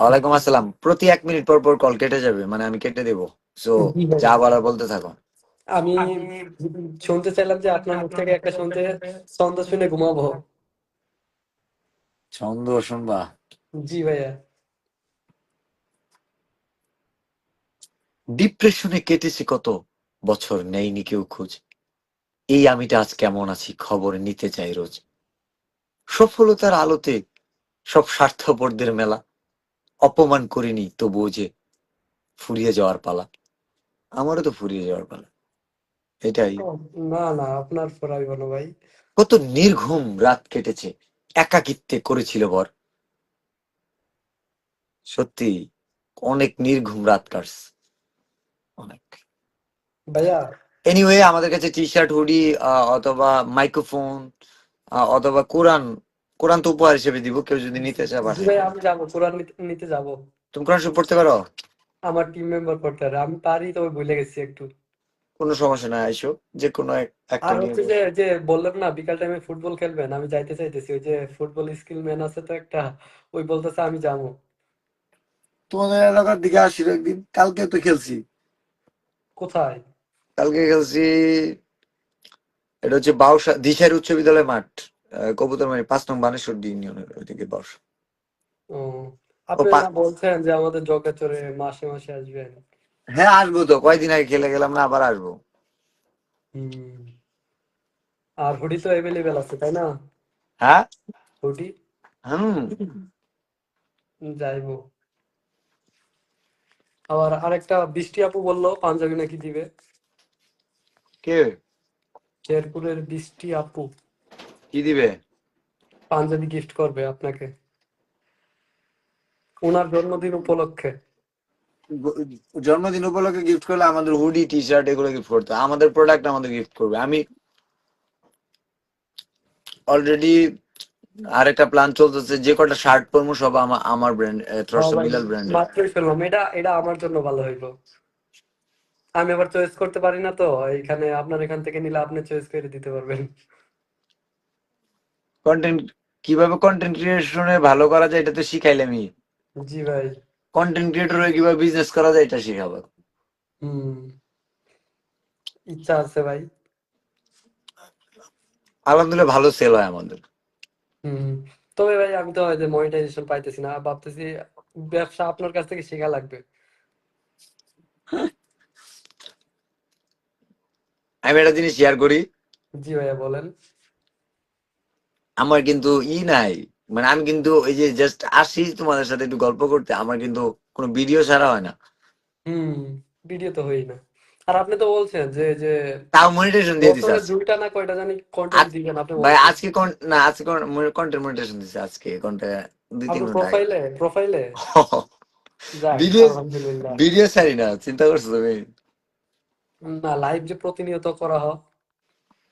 ওয়ালাইকুম আসসালাম। প্রতি এক মিনিট পর পর কল কেটে যাবে মানে আমি কেটে দেবো। সো যা বলার বলতে থাকো। আমি শুনতে চাইলাম যে আপনার মুখ থেকে একটা শুনতে ছন্দ শুনে ঘুমাবো। ছন্দ শুনবা? জি ভাইয়া। ডিপ্রেশনে কেটেছে কত বছর? নেইনি কেউ খোঁজ। এই আমিটা আজ কেমন আছি? খবর নিতে চাই রোজ। সফলতার আলোতে সব স্বার্থপরদের মেলা। অপমান করিনি তবুও যে ফুরিয়ে যাওয়ার পালা। আমারও তো ফুরিয়ে যাওয়ার পালা। এটাই। না না আপনার পড়াই বলো ভাই। কত নির্ঘুম রাত কেটেছে একাকিত্বে করেছিল বর। সত্যি অনেক নির্ঘুম রাত কাটছে। অনেক। ভাইয়া। এনিওয়ে আমাদের কাছে টি শার্ট হুডি অথবা মাইক্রোফোন অথবা কোরআন কোরআন তো উপহার হিসেবে দিব কেউ যদি নিতে চায় ভাই আমি যাব কোরআন নিতে- নিতে যাব। তুমি কোরআন শরীফ পড়তে পারো? আমার টিম মেম্বার পড়তে পারে। আমি পারি তবে ভুলে গেছি একটু। কোনো সমস্যা নাই আইসো। যে কোনো এক- একটা আর নিয়ে হচ্ছে যে যে বললেন না বিকাল টাইমে ফুটবল খেলবেন আমি যাইতে চাইতেছি। ওই যে ফুটবল স্কিল ম্যান আছে তো একটা ওই বলতেছে আমি যাব। তোমাদের এলাকার দিকে আসি একদিন কালকে তো খেলছি। কোথায়? কালকে খেলছি এটা হচ্ছে বাউসা দিশারি উচ্চ বিদ্যালয় মাঠ। কবুতর মানে পাঁচ নং বানেশ্বর ইউনিয়নের ওইদিকে বাউসা ও আপনি বলছেন যে আমাদের জগাচরে মাসে মাসে আসবেন হ্যাঁ আসব তো কয়দিন আগে খেলে গেলাম না আবার আসব। আর হুডি তো অ্যাভেলেবেল আছে তাই না? হ্যাঁ? হুডি? হুম। যাইবো। আবার আরেকটা বৃষ্টি আপু বলল পাঞ্জাবি নাকি দিবে? কে? শেরপুরের বৃষ্টি আপু। কি দিবে? পাঞ্জাবি গিফট করবে আপনাকে। ওনার জন্মদিন উপলক্ষে। জন্মদিন উপলক্ষে গিফট করলে আমাদের হুডি টি শার্ট এগুলো গিফট করতে আমাদের প্রোডাক্ট আমাদের গিফট করবে। আমি অলরেডি আরেকটা প্ল্যান চলতেছে যে কটা শার্ট পরবো সব আমার আমার ব্র্যান্ড সবাই বিলাল ব্র্যান্ডের মাত্রই ফেললাম। এটা এটা আমার জন্য ভালো হইল। আমি আবার চয়েস করতে পারি না তো এখানে আপনার এখান থেকে নিলে আপনি চয়েস করে দিতে পারবেন। কন্টেন্ট কীভাবে কন্টেন্ট ক্রিয়েশনে ভালো করা যায় এটা তো শিখাইলামই জি ভাই। কন্টেন্ট ক্রিয়েটর হয়ে কীভাবে বিজনেস করা যায় এটা শিখাবো। হুম। ইচ্ছা আছে ভাই। আলহামদুলিল্লাহ ভালো সেল হয় আমাদের। হুম। তবে ভাই আমি তো যে মনিটাইজেশন পাইতেছি না ভাবতেছি ব্যবসা আপনার কাছ থেকে শেখা লাগবে। আমি একটা জিনিস শেয়ার করি। জি ভাইয়া বলেন। আমার কিন্তু ই নাই। মানে আমি কিন্তু ওই যে জাস্ট আসি তোমাদের সাথে একটু গল্প করতে আমার কিন্তু কোনো ভিডিও ছাড়া হয় না। হুম ভিডিও তো হই না। আর আপনি তো বলছেন যে যে তাও মনিটেশন দিয়ে দিছে দুইটা না কয়টা জানি কন্টেন্ট দিবেন আপনি ভাই আজকে কোন না আজকে কন্টেন্ট মনিটেশন দিছে আজকে কন্টেন্ট দুই তিন আগে। প্রোফাইলে প্রোফাইলে আলহামদুলিল্লাহ। ভিডিও ছাড়ি না চিন্তা করছ তুমি? না লাইভ যে প্রতিনিয়ত করা হয়।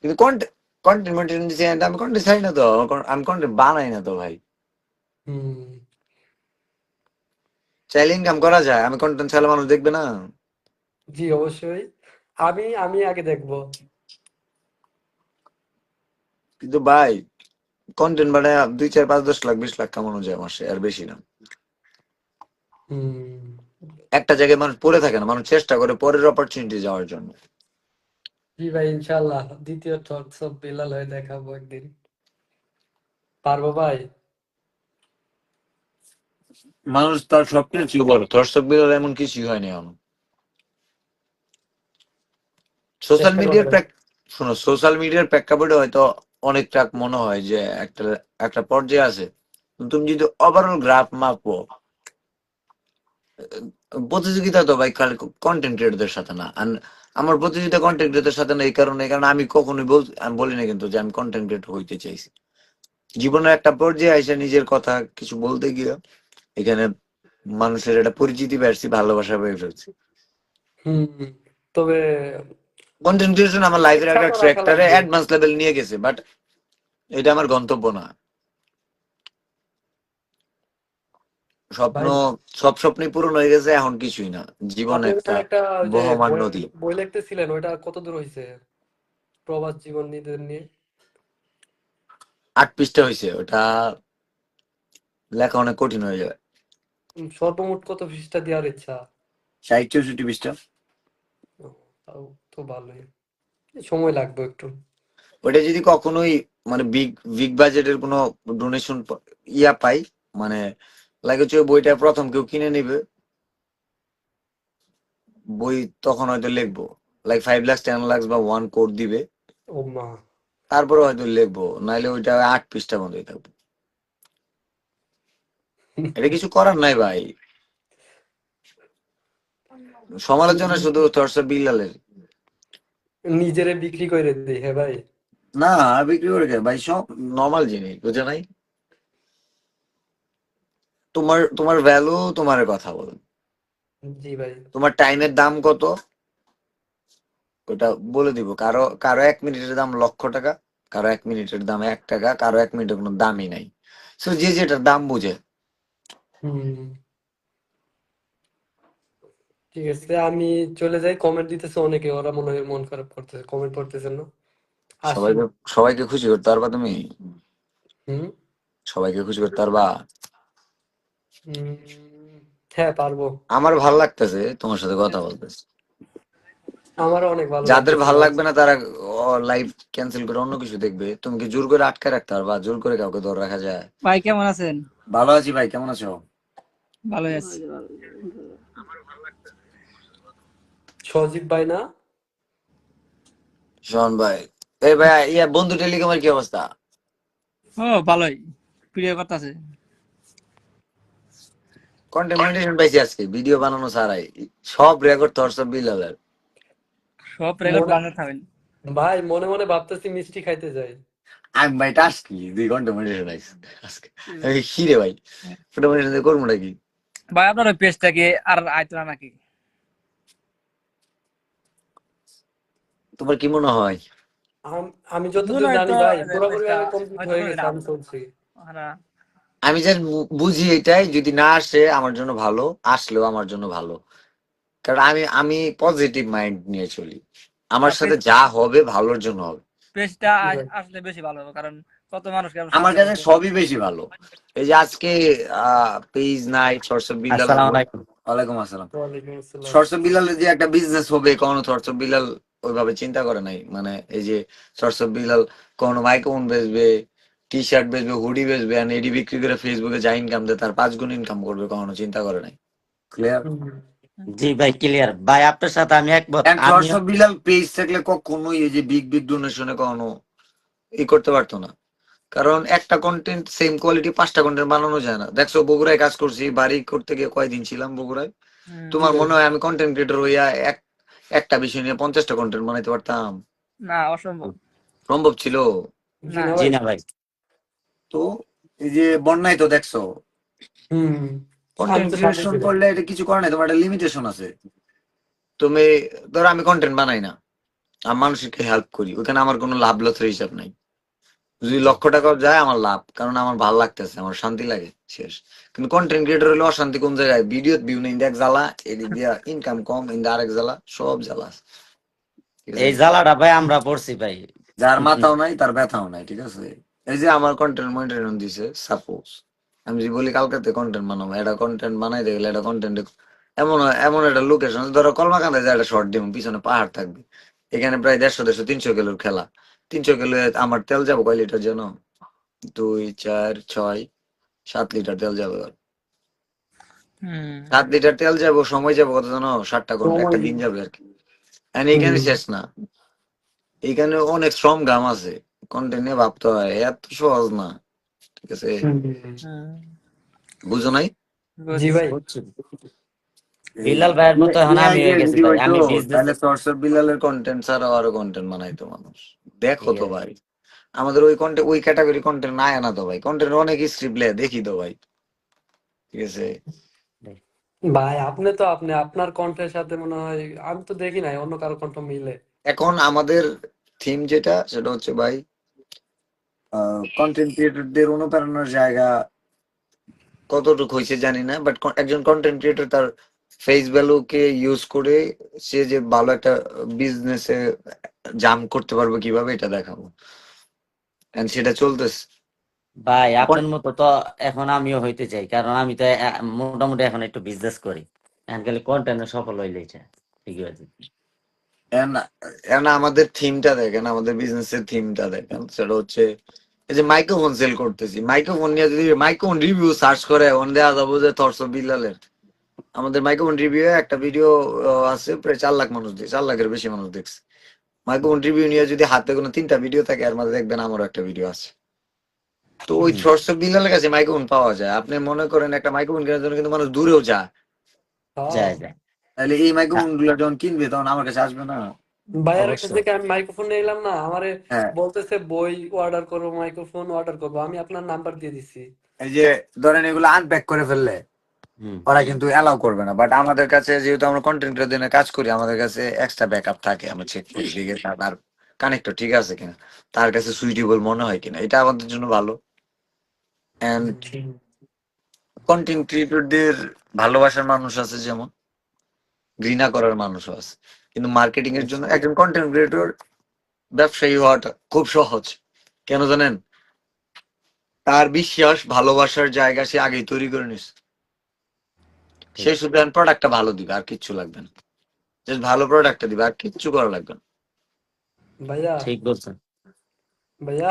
কিন্তু কন্টেন্ট কন্টেন্ট দিছে and আমি কন্টেন্ট ছাড়ি না তো আমি কন্টেন্ট বানাই না তো ভাই চাইলে ইনকাম করা যায় আমি কন্টেন্ট ছাড়লে মানুষ দেখবে না জি অবশ্যই আমি আমি আগে দেখব কিন্তু ভাই কন্টেন্ট বানায় দুই চার পাঁচ দশ লাখ বিশ লাখ কামানো যায় মাসে আর বেশি না একটা জায়গায় মানুষ পড়ে থাকে না মানুষ চেষ্টা করে পরের অপরচুনিটি যাওয়ার জন্য জি ভাই ইনশাল্লাহ দ্বিতীয় থটস অফ বিলাল হয়ে দেখাবো একদিন। পারব ভাই? মানুষ তার স্বপ্ন ছিল বড় দর্শক বিরল এমন কিছুই হয়নি এখন। সোশ্যাল মিডিয়ার। শোনো সোশ্যাল মিডিয়ার প্রেক্ষাপটে হয়তো অনেকটা মনে হয় যে একটা একটা পর্যায়ে আছে। তুমি যদি ওভারঅল গ্রাফ মাপো প্রতিযোগিতা তো ভাই কন্টেন্ট ক্রিয়েটরদের সাথে না। আর আমার প্রতিযোগিতা কন্টেন্ট ক্রিয়েটরদের সাথে না এই কারণে কারণ আমি কখনোই বল আমি বলি না কিন্তু যে আমি কন্টেন্ট ক্রিয়েটর হইতে চাইছি। জীবনের একটা পর্যায়ে এসে নিজের কথা কিছু বলতে গিয়ে এখানে মানুষের একটা পরিচিতি বেড়ছি ভালোবাসা পেয়ে ফেলছি। হুম তবে কন্টেন্ট ক্রিয়েশন আমার লাইফের একটা ট্র্যাক্টরে অ্যাডভান্স লেভেল নিয়ে গেছে বাট এটা আমার গন্তব্য না। স্বপ্ন সব স্বপ্নই পূরণ হয়ে গেছে এখন কিছুই না। জীবন একটা বহমান নদী। বই লিখতেছিলেন ওইটা কত দূর হয়েছে প্রবাস জীবন নিয়ে। আট পৃষ্ঠা হয়েছে ওটা লেখা অনেক কঠিন হয়ে যাবে সর্বমোট কত পৃষ্ঠা দেওয়ার ইচ্ছা? ষাট চৌষট্টি পৃষ্ঠা। তাও তো ভালোই। সময় লাগবে একটু। ওটা যদি কখনোই মানে বিগ বিগ বাজেটের কোনো ডোনেশন ইয়া পাই মানে লাগে হচ্ছে বইটা প্রথম কেউ কিনে নিবে বই তখন হয়তো লিখব। Like five lakh ten lakh বা ওয়ান কোড দিবে। তারপরে হয়তো লিখব নাইলে ওইটা আট পৃষ্ঠা বন্ধই থাকব। এটা কিছু করার নাই ভাই। সমালোচনা শুধু থরসা বিল্লালের নিজেরে বিক্রি করে দিই হ্যাঁ ভাই। না বিক্রি করে? ভাই সব নর্মাল জিনিস বুঝে নাই? তোমার তোমার ভ্যালু তোমার কথা বল জি ভাই। তোমার টাইমের দাম কত? ওটা বলে দিব। কারও কারও এক মিনিটের দাম লক্ষ টাকা কারও এক মিনিটের দাম এক টাকা কারও এক মিনিটের কোনো দামই নাই। সো যে যেটার দাম বুঝে। ঠিক আছে আমি চলে যাই। কমেন্ট দিতেছে অনেকে ওরা মনে হয় মন খারাপ করতেছে কমেন্ট পড়তেছেন না। সবাইকে সবাইকে খুশি করতে পারবা তুমি? হুম। সবাইকে খুশি করতে পারবা? হ্যাঁ পারব। আমার ভালো লাগতেছে তোমার সাথে কথা বলতেছে। আমারও অনেক ভালো যাদের ভালো লাগবে না তারা লাইভ ক্যান্সেল করে অন্য কিছু দেখবে। তুমি কি জোর করে আটকে রাখতে পারবা? জোর করে কাউকে ধরে রাখা যায়? ভাই কেমন আছেন? ভালো আছি ভাই কেমন আছো? ভালোই আছি। সজীব ভাই না? শোন ভাই। এই ভাই ইয়া বন্ধু টেলিকমের কি অবস্থা? ও ভালোই। প্রিয় কথা আছে কন্টেন্ট পাইছি আজকে ভিডিও বানানো ছাড়াই। সব রেকর্ড তোর সব বিলালের সব রেকর্ড মনে- বাংলা থাকবেন ভাই মনে মনে ভাবতেছি মিষ্টি খাইতে যাই। আমি ভাই টাস কি দুই ঘণ্টা মনিটাইজেশন আইস আজকে। এই কি রে ভাই। ওটা মনিটাইজেশন করব নাকি? ভাই আপনার ওই পেজটাকে আর আইতো না নাকি? তোমার কি মনে হয়? আমি যতদূর জানি ভাই পুরোপুরি কমপ্লিট হয়ে গেছে আমি চলছি আমরা আমি জাস্ট বুঝি এটাই যদি না আসে আমার জন্য ভালো আসলেও আমার জন্য ভালো। কারণ আমি আমি পজিটিভ মাইন্ড নিয়ে চলি। আমার সাথে যা হবে ভালোর জন্য হবে। পেজটা আসলে বেশি ভালো হবে কারণ কত মানুষ আমার কাছে সবই বেশি ভালো। এই যে আজকে পেজ নাই সরসব বিলাল। ওয়ালাইকুম আসসালাম। ওয়ালাইকুম আসসালাম। সরসব বিলালের যে একটা বিজনেস হবে কোনো সরসব বিলাল ওইভাবে চিন্তা করে নাই। মানে এই যে সরসব বিলাল কোনো মাইক্রোফোন বেচবে টি শার্ট বেচবে হুডি বেচবে আর এডি বিক্রি করে ফেসবুকে যা ইনকাম দেয় তার পাঁচ গুণ ইনকাম করবে কখনো চিন্তা করে নাই? ক্লিয়ার জি ভাই ক্লিয়ার ভাই আপনার সাথে আমি একমত আমি সরসব বিলাল পেজ থাকলে কখনোই এই যে বিগ বিগ ডোনেশনে কখনো ই করতে পারতো না। কারণ একটা কন্টেন্ট সেম কোয়ালিটি পাঁচটা কন্টেন্ট বানানো যায় না। দেখছ বগুড়ায় কাজ করছি বাড়ি করতে গিয়ে কয়দিন ছিলাম বগুড়ায়? তোমার মনে হয় আমি কন্টেন্ট ক্রিয়েটর হইয়া এক একটা বিষয় নিয়ে পঞ্চাশটা কন্টেন্ট বানাইতে পারতাম? না অসম্ভব। সম্ভব ছিল? জি না ভাই। তো এই যে বন্যায় তো দেখছ। হুম। কন্টেন্ট ক্রিয়েশন করলে এটা কিছু করে না তোমার একটা লিমিটেশন আছে। তুমি ধরো আমি কন্টেন্ট বানাই না আমি মানুষকে হেল্প করি ওখানে আমার কোনো লাভ লসের হিসাব নাই। যদি লক্ষ টাকা যায় আমার লাভ কারণ আমার ভালো লাগতেছে আমার শান্তি লাগে শেষ। কিন্তু কন্টেন্ট ক্রিয়েটর হলে অশান্তি কোন জায়গায়? ভিডিও ভিউ নেই দেখ জ্বালা এদিক দিয়া ইনকাম কম ইন্দা আরেক জ্বালা সব জ্বালা? এই জ্বালাটা ভাই আমরা পড়ছি ভাই। যার মাথাও নাই তার ব্যথাও নাই ঠিক আছে? এই যে আমার কন্টেন্ট মনিটরিং দিছে সাপোজ আমি যদি বলি কালকাতে কন্টেন্ট বানাবো এটা কন্টেন্ট বানাইতে গেলে এটা কন্টেন্ট এমন এমন একটা লোকেশন ধরো কলমাকান্দায় যে একটা শর্ট দিব পিছনে পাহাড় থাকবে এখানে প্রায় দেড়শো দেড়শো তিনশো কিলোর খেলা তিনশো কিলো আমার তেল যাব কয় লিটার যেন দুই চার ছয় সাত লিটার তেল যাবে সাত লিটার তেল যাব সময় যাব কত জানো? ষাটটা ঘণ্টা একটা দিন যাবে আর কি। এইখানে শেষ না। এইখানে অনেক শ্রম ঘাম আছে। কন্টেন্ট নিয়ে ভাবতে হয় এত সহজ না ঠিক আছে। বুঝো নাই জি ভাই বিলাল ভাইয়ের মতো এখন আমি হয়ে গেছি ভাই আমি তাহলে বিজনেস সরসর বিলালের কন্টেন্ট ছাড়াও আরও কন্টেন্ট বানাইতো মানুষ দেখো তো ভাই আমাদের ওই কন্টেন্ট ওই ক্যাটাগরি কন্টেন্ট নাই আনা তো ভাই কন্টেন্ট অনেক স্ক্রিপ্ট দেখি তো ভাই ঠিক আছে ভাই আপনি তো আপনি আপনার কণ্ঠের সাথে মনে হয় আমি তো দেখি নাই অন্য কারও কণ্ঠ মিলে এখন আমাদের থিম যেটা সেটা হচ্ছে ভাই কন্টেন্ট ক্রিয়েটরদের অনুপ্রেরণার জায়গা কতটুকু হয়েছে জানি না বাট একজন কন্টেন্ট ক্রিয়েটর তার ফেস ভ্যালুকে ইউজ করে সে যে ভালো একটা বিজনেসে জাম করতে পারবে কীভাবে এটা দেখাবো। এন্ড সেটা চলতেছে। ভাই আপনার মতো তো এখন আমিও হইতে চাই কারণ আমি তো মোটামুটি এখন একটু বিজনেস করি। এখন খালি কন্টেন্ট সফল হইলেই চাই ঠিকই আছে আমাদের থিমটা দেখেন আমাদের বিজনেসের থিমটা দেখেন। সেটা হচ্ছে এই যে মাইক্রোফোন সেল করতেছি। মাইক্রোফোন নিয়ে যদি মাইক্রোফোন রিভিউ সার্চ করে ওন দেওয়া যাব যে থরস বিল্লালের আমাদের মাইক্রোফোন রিভিউ একটা ভিডিও আছে প্রায় চার লাখ মানুষ দেখছে চার লাখের বেশি মানুষ দেখছে। মাইক্রোফোন রিভিউ নিয়ে যদি হাতে কোনো তিনটা ভিডিও থাকে এর মধ্যে দেখবেন আমারও একটা ভিডিও আছে। তো ওই। থরস বিল্লালের কাছে মাইক্রোফোন পাওয়া যায়। আপনি মনে করেন একটা মাইক্রোফোন কেনার জন্য কিন্তু মানুষ দূরেও যায়। যায় যায়। তাহলে এই মাইক্রোফোনগুলো যখন কিনবে তখন আমার কাছে আসবে না? ভাইয়ার কাছ থেকে আমি মাইক্রোফোন নিলাম না আমারে হ্যাঁ। বলতেছে বই অর্ডার করব মাইক্রোফোন অর্ডার করব আমি আপনার নাম্বার দিয়ে দিছি। এই যে ধরেন এগুলো আনপ্যাক করে ফেললে ওরা কিন্তু অ্যালাউ করবে না। বাট আমাদের কাছে যেহেতু আমরা কন্টেন্ট ক্রিয়েটর কাজ করি আমাদের কাছে এক্সট্রা ব্যাকআপ থাকে আমরা চেক করি ঠিক আছে তার কানেক্টর ঠিক আছে কিনা তার কাছে সুইটেবল মনে হয় কিনা এটা আমাদের জন্য ভালো। এন্ড কন্টেন্ট ক্রিয়েটরদের ভালোবাসার মানুষ আছে যেমন। ঘৃণা করার মানুষও আছে। কিন্তু মার্কেটিং এর জন্য একজন কন্টেন্ট ক্রিয়েটর ব্যবসায়ী হওয়াটা খুব সহজ। কেন জানেন? তার বিশ্বাস ভালোবাসার জায়গা সে আগেই তৈরি করে নিছে সে শুধু প্রোডাক্টটা ভালো দিবে আর কিচ্ছু লাগবে না। জাস্ট ভালো প্রোডাক্টটা দিবে আর কিচ্ছু করা লাগবে না। ভাইয়া ঠিক বলছেন। ভাইয়া।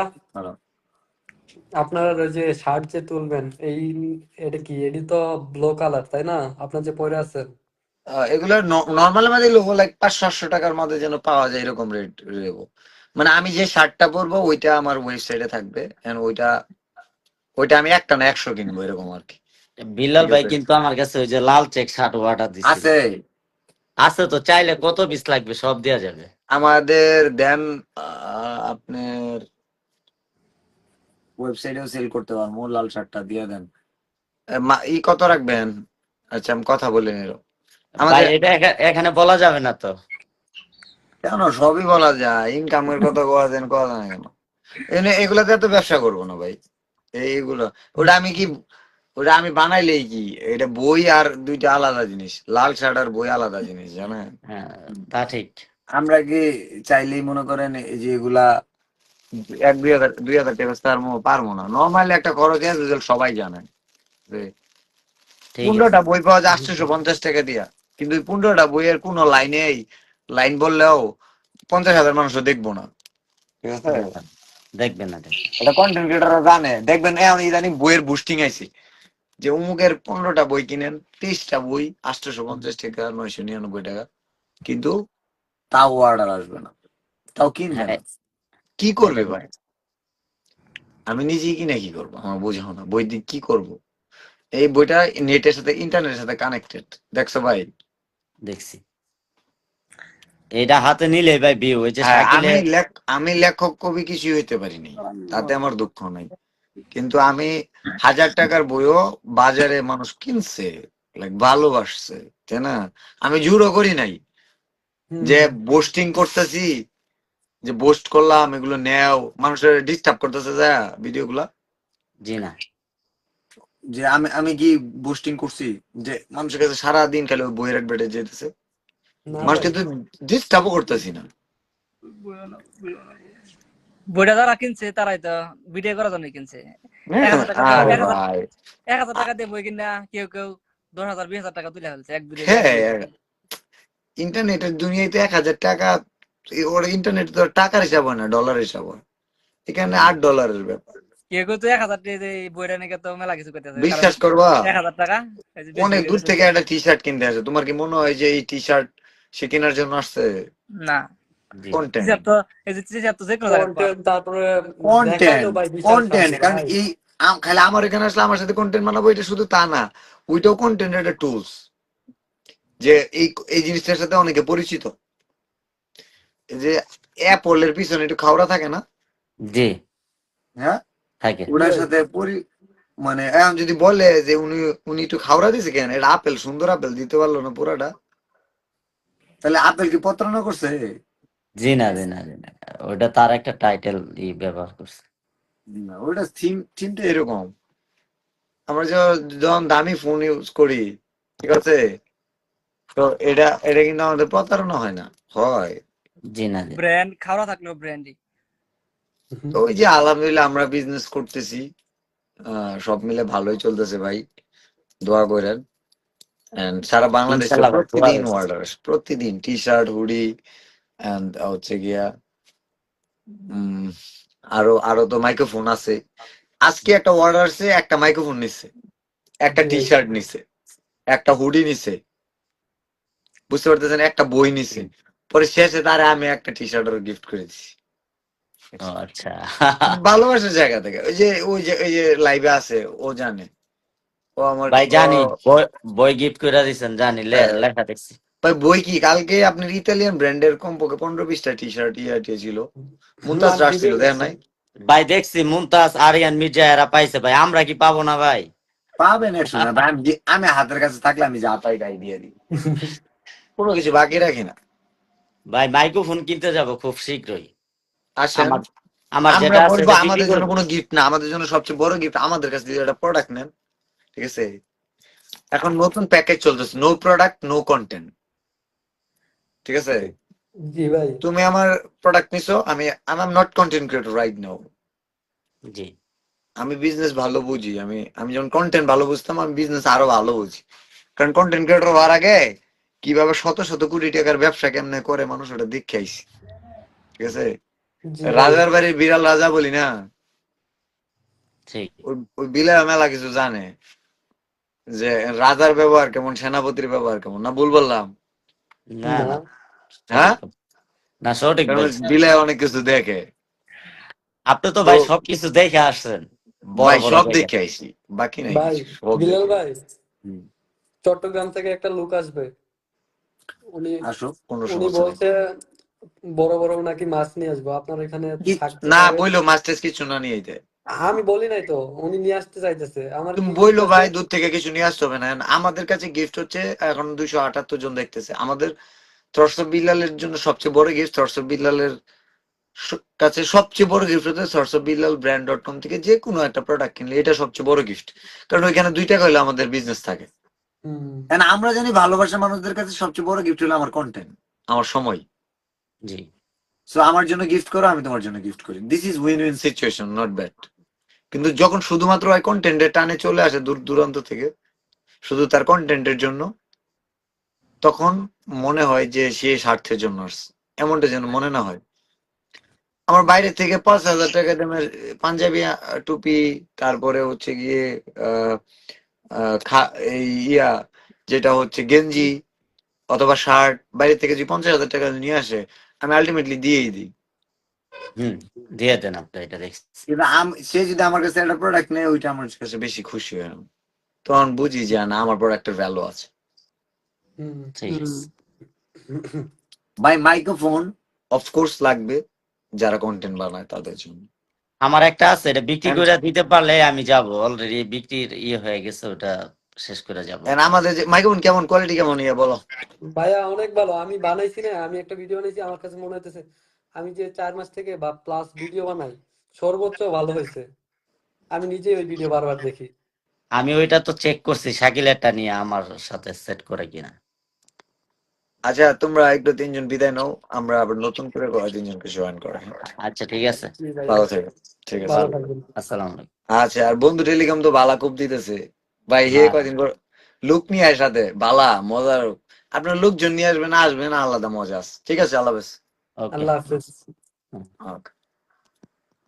আপনার যে শার্ট যে তুলবেন এই এটা কি? এটি তো ব্লু কালার তাই না? আপনার যে পরে আছেন। এগুলো নর্মাল মধ্যে লোক লাইক পাঁচশো সাতশো টাকার মধ্যে যেন পাওয়া যায় এরকম রেট দেবো মানে আমি যে শার্টটা পরবো ওইটা আমার ওয়েবসাইটে থাকবে। ওইটা ওইটা আমি একটা না একশো কিনবো এরকম আর কি। বিল্লাল ভাই কিন্তু আমার কাছে ওই যে লাল চেক শার্ট অর্ডার দিচ্ছে আছে। আছে তো চাইলে কত পিস লাগবে? সব দেওয়া যাবে। আমাদের দেন আপনার ওয়েবসাইটেও সেল করতে পারব। লাল শার্টটা দিয়ে দেন। ই কত রাখবেন? আচ্ছা আমি কথা বলে নিল ভাই আমাদের এটা এখানে বলা যাবে না তো। কেন? সবই বলা যায়। ইনকামের কথা কথা দেন কথা না কেন? এগুলাতে এত ব্যবসা করব না ভাই। এইগুলো ওটা আমি কি ওটা আমি বানাইলেই কি? এটা বই আর দুইটা আলাদা জিনিস। লাল শার্ট আর বই আলাদা জিনিস জানেন? হ্যাঁ তা ঠিক। আমরা কি চাইলেই মনে করেন এই যে এগুলা এক দুই হাজার দুই হাজার টাকা তার পারব না। নর্মালি একটা খরচ আছে সবাই জানে যে পনেরোটা বই পাওয়া যায় আটশোশো পঞ্চাশ টাকা দিয়া। কিন্তু পনেরোটা বইয়ের কোনো লাইনেই লাইন বললেও পঞ্চাশ হাজার মানুষও দেখব না। ঠিক আছে? দেখবেন না। এটা কন্টেন্ট ক্রিয়েটাররা জানে। দেখবেন এখন ইদানিং বইয়ের বুস্টিং আইছে। যে অমুকের পনেরোটা বই কিনেন তেইশটা বই আটশোশো পঞ্চাশ টাকা নয়শো নিরানব্বই টাকা। কিন্তু তাও অর্ডার আসবে না। তাও কিনবে কি করবে ভাই? আমি নিজেই কিনে কি করব? আমার বোঝাও না। বই দিয়ে কি করব? এই বইটা নেটের সাথে ইন্টারনেটের সাথে কানেক্টেড দেখছ ভাই? দেখছি। এটা হাতে নিলে ভাই ভিউ ওই যে হ্যাঁ, আমি আমি লেখক কবি কিছু হইতে পারিনি তাতে আমার দুঃখ নাই। কিন্তু আমি হাজার টাকার বইও বাজারে মানুষ কিনছে লাইক ভালোবাসছে তাই না? আমি জুরও করি নাই। যে বোস্টিং করতেছি যে বোস্ট করলাম এগুলো নেও মানুষের ডিস্টার্ব করতেছে যা ভিডিও গুলা। জি না। যে আমি আমি কি বুস্টিং করছি যে মানুষের কাছে সারা দিন খালি বইয়ের অ্যাডভার্টাইজ যেতেছে। মানুষ কিন্তু ডিস্টার্বও করতেছি না। বইটা যারা কিনছে তারাই তো ভিডিও করার জন্য কিনছে। হ্যাঁ, এক হাজার টাকা এক এক দিয়ে বই কিনা কেউ কেউ দশ হাজার বিশ হাজার টাকা তুলে ফেলছে এক দুই হ্যাঁ ইন্টারনেটের দুনিয়াতে এক হাজার টাকা ওর ইন্টারনেট তো টাকার হিসাব হয় না ডলার হিসাব হয়। এখানে আট ডলারের ব্যাপার। তো এক হাজার বইটা তো মেলা কিছু করতেছে বিশ্বাস করবা? এক হাজার টাকা অনেক দূর থেকে একটা টি শার্ট কিনতে আসে। তোমার কি মনে হয় যে এই টি শার্ট সে কেনার জন্য আসছে? না। আমার এখানে আসলে আমার সাথে কন্টেন্ট বানাবো এটা শুধু তা না। ওইটাও কন্টেন্ট একটা টুলস যে এই এই জিনিসটার সাথে অনেকে পরিচিত। এই যে অ্যাপলের পিছনে একটু খাওয়া থাকে না? জি। হ্যাঁ? থাকে। ওটার সাথে পরি মানে এখন যদি বলে যে উনি উনি একটু খাওয়া দিছে কেন? এটা আপেল সুন্দর আপেল দিতে পারল না পুরাটা। তাহলে আপেল কি প্রতারণা করছে? জি না জি না জি না। ওটা তার একটা টাইটেল ব্যবহার করছে। না ওটা থিম থিমটা এরকম। আমরা যখন যখন দামি ফোন ইউজ করি ঠিক আছে? তো এটা এটা কিন্তু আমাদের প্রতারণা হয় না হয়। জি না জি ব্র্যান্ড খাওয়া থাকলেও ব্র্যান্ডই তো ওই যে আলহামদুলিল্লাহ আমরা বিজনেস করতেছি। সব মিলে ভালোই চলতেছে ভাই। দোয়া করেন। এন্ড সারা বাংলাদেশে প্রতিদিন। অর্ডার প্রতিদিন টি শার্ট হুডি এন্ড হচ্ছে গিয়া আরও আরও তো মাইক্রোফোন আছে। আজকে একটা অর্ডার আছে একটা মাইক্রোফোন নিচ্ছে একটা টি শার্ট নিছে একটা হুডি নিছে বুঝতে পারতেছেন? একটা বই নিছে। পরে শেষে তারে আমি একটা টি শার্ট গিফট করে দিছি। আচ্ছা। ভালোবাসার জায়গা থেকে। ওই যে ওই যে ওই যে লাইভে আছে ও জানে। ও আমার ভাই জানি। বই- গিফট করে দিছেন জানি। লে- হ্যাঁ। লেখা দেখছি। ভাই বই কি? কালকে আপনার ইতালিয়ান ব্র্যান্ডের কমপক্ষে পনেরো বিশটা টি শার্ট ইয়া টিয়া ছিল। মুমতাজ রাখছিল দেখেন নাই? ভাই দেখছি মুমতাজ আরিয়ান মির্জা এরা পাইছে ভাই। আমরা কি পাবো না ভাই? পাবেন একশো না ভাই, আমি আমি হাতের কাছে থাকলে আমি যা পাই তাই দিয়ে দিই। কোনো কিছু বাকি রাখি না। ভাই মাইক্রোফোন কিনতে যাব খুব শীঘ্রই। আসেন। আমার আমার যেটা আছে বলব এটা বিক্রি আমাদের জন্য কোনো গিফট না আমাদের জন্য সবচেয়ে বড় গিফট আমাদের কাছে একটা প্রোডাক্ট নেন ঠিক আছে? এখন নতুন প্যাকেজ চলতেছে নো প্রোডাক্ট নো কন্টেন্ট ঠিক আছে? জি ভাই। তুমি আমার প্রোডাক্ট নিছো আমি I am not content creator right now জি। আমি বিজনেস ভালো বুঝি আমি আমি যখন কন্টেন্ট ভালো বুঝতাম আমি বিজনেস আরও ভালো বুঝি। কারণ কন্টেন্ট ক্রিয়েটর হওয়ার আগে কীভাবে শত শত কোটি টাকার ব্যবসা কেমনে করে মানুষ ওটা দেখে আইছি ঠিক আছে। রাজার বাড়ির বিড়াল রাজা বলি না? ঠিক। ওই বিড়াল মেলা কিছু জানে? যে রাজার ব্যবহার কেমন সেনাপতির ব্যবহার কেমন? না ভুল বললাম? না না। না হ্যাঁ? না সঠিক। বিলাই অনেক কিছু দেখে। আপনি তো ভাই সবকিছু দেখে আসছেন। ভাই সব দেখে। আইছি বাকি নাই বিলাল ভাই চট্টগ্রাম থেকে একটা লোক আসবে। উনি আসো কোনো উনি সমস্যা বলছে বড় বড় নাকি মাছ নিয়ে আসব? আপনার এখানে না পারে। মাছ মাস্টার্স কিছু না নিয়ে আইতে। আমি বলি নাই তো উনি নিয়ে আসতে চাইতেছে। আমার তুমি বইলো ভাই দূর থেকে কিছু নিয়ে আসতে হবে না। আমাদের কাছে গিফট হচ্ছে এখন দুইশো আটাত্তর জন দেখতেছে। আমাদের থরস বিল্লালের জন্য সবচেয়ে বড় গিফট থরস বিল্লালের কাছে সবচেয়ে বড় গিফট হচ্ছে থরস বিল্লাল ব্র্যান্ড ডট কম থেকে যে কোনো একটা প্রোডাক্ট কিনলে এটা সবচেয়ে বড় গিফট কারণ ওইখানে দুই টাকা হলে আমাদের বিজনেস থাকে। আমরা জানি ভালোবাসা মানুষদের কাছে সবচেয়ে বড় গিফট হলো আমার কন্টেন্ট আমার সময়। সো আমার জন্য গিফট করো আমি তোমার জন্য গিফট করি। This is win win situation not bad কিন্তু যখন শুধুমাত্র ওই কন্টেন্টের টানে চলে আসে দূর দূরান্ত থেকে শুধু তার কন্টেন্টের জন্য তখন মনে হয় যে সে স্বার্থের জন্য আসছে। এমনটা যেন মনে না হয়। আমার বাইরে থেকে পাঁচ হাজার টাকা দামের পাঞ্জাবি টুপি তারপরে হচ্ছে গিয়ে ইয়া যেটা হচ্ছে গেঞ্জি অথবা শার্ট বাইরে থেকে যদি পঞ্চাশ হাজার টাকা নিয়ে আসে আমি আলটিমেটলি দিয়েই দিই। হুম দিয়ে দেন আপনি এটা দেখছি। কিন্তু সে যদি আমার কাছে একটা প্রোডাক্ট নেয় ওইটা আমার কাছে বেশি খুশি হয়। তখন বুঝি যে না আমার প্রোডাক্টের ভ্যালু আছে। হুম, ঠিক আছে। বাই মাইক্রোফোন অফকোর্স লাগবে যারা কন্টেন্ট বানায় তাদের জন্য। আমার একটা আছে এটা বিক্রি করে দিতে পারলে আমি যাব। অলরেডি বিক্রির ইয়ে হয়ে গেছে ওটা শেষ করে যাব। আমাদের যে মাইক্রোফোন কেমন? কোয়ালিটি কেমন ইয়ে বলো? ভাইয়া অনেক ভালো। আমি বানাইছি না আমি একটা ভিডিও বানাইছি আমার কাছে মনে হইতেছে আমি যে চার মাস থেকে বা প্লাস ভিডিও বানাই সর্বোচ্চ ভালো হয়েছে। আমি নিজে ওই ভিডিও বারবার দেখি। আমি ওইটা তো চেক করছি শাকিলেরটা নিয়ে আমার সাথে সেট করে কিনা। আচ্ছা তোমরা একটু তিনজন বিদায় নাও আমরা আবার নতুন করে কয়েক তিনজনকে জয়েন করে আচ্ছা ঠিক আছে। ভালো থেকো। ঠিক আছে আসসালামু আলাইকুম। আচ্ছা আর বন্ধু টেলিকম তো বালা খুব দিতেছে। ভাই হে কদিন কয়দিন পর লুক নিয়ে আয় সাথে বালা মজার আপনার লোকজন নিয়ে আসবেন আসবেন আলাদা মজা আছে। ঠিক আছে আল্লাহ হাফেজ। আল্লাহ হাফেজ। Okay.